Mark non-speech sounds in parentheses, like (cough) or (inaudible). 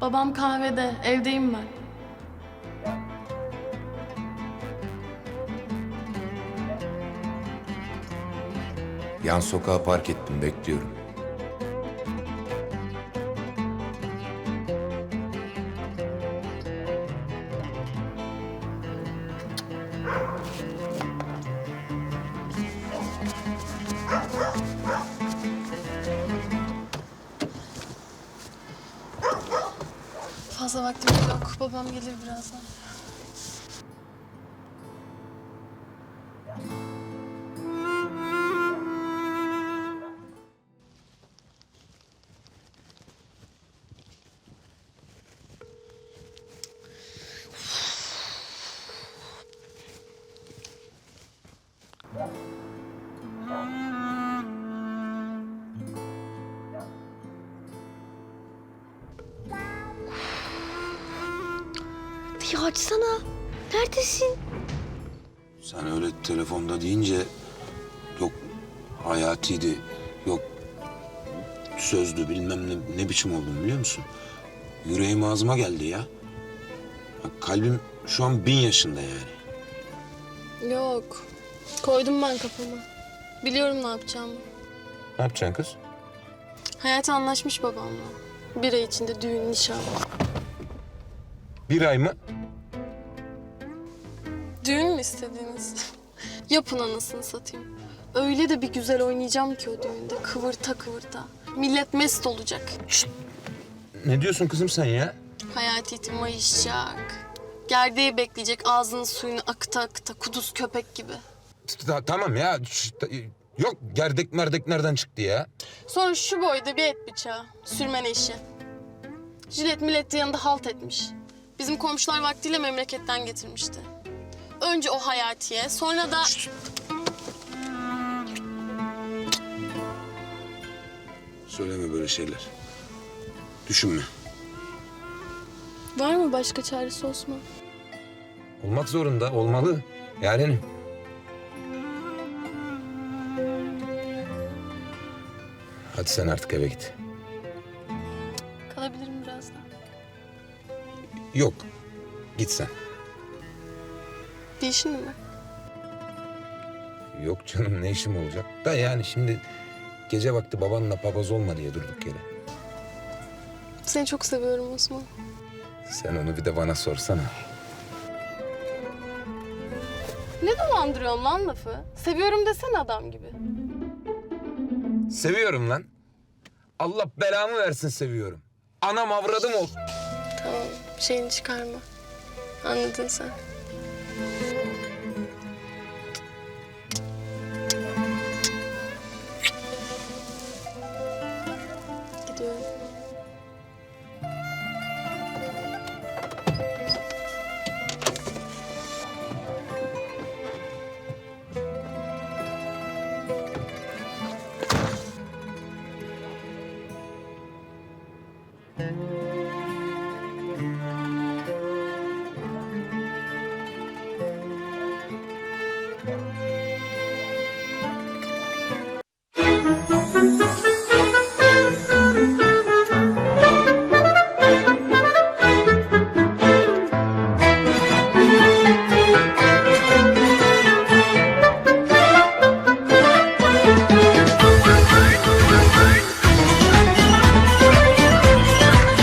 Babam kahvede, evdeyim ben. Yan sokağa park ettim bekliyorum. Fazla vaktimiz yok. Babam gelir birazdan. Ya açsana. Neredesin? Sen öyle telefonda deyince yok hayatiydi, yok sözdü bilmem ne, ne biçim oldum biliyor musun? Yüreğim ağzıma geldi ya. Ya Kalbim şu an bin yaşında yani. Yok. Koydum ben kafama. Biliyorum ne yapacağımı. Ne yapacaksın kız? Hayat anlaşmış babamla. Bir ay içinde düğün, nişan. Bir ay mı? Düğün mü istediğiniz? (laughs) Yapın anasını satayım. Öyle de bir güzel oynayacağım ki o düğünde. Kıvırta kıvırta. Millet mest olacak. Ne diyorsun kızım sen ya? Hayati itim mayışacak. Gerdeği bekleyecek ağzının suyunu akıta akıta kuduz köpek gibi. Ta- tamam ya. Ta- Yok gerdek merdek nereden çıktı ya? Sonra şu boyda bir et bıçağı. Sürmen eşi. Jilet millet yanında halt etmiş. Bizim komşular vaktiyle memleketten getirmişti. Önce o Hayati'ye sonra da... Söyleme böyle şeyler. Düşünme. Var mı başka çaresi Osman? Olmak zorunda, olmalı. Yarenim. Hadi sen artık eve git. Kalabilirim birazdan. Yok, git sen. Bir işin mi? Yok canım ne işim olacak? Da yani şimdi gece vakti babanla papaz olma diye durduk yere. Seni çok seviyorum Osman. Sen onu bir de bana sorsana. Ne dolandırıyorsun lan lafı? Seviyorum desene adam gibi. Seviyorum lan. Allah belamı versin seviyorum. Anam avradım ol. Tamam, şeyini çıkarma. Anladın sen.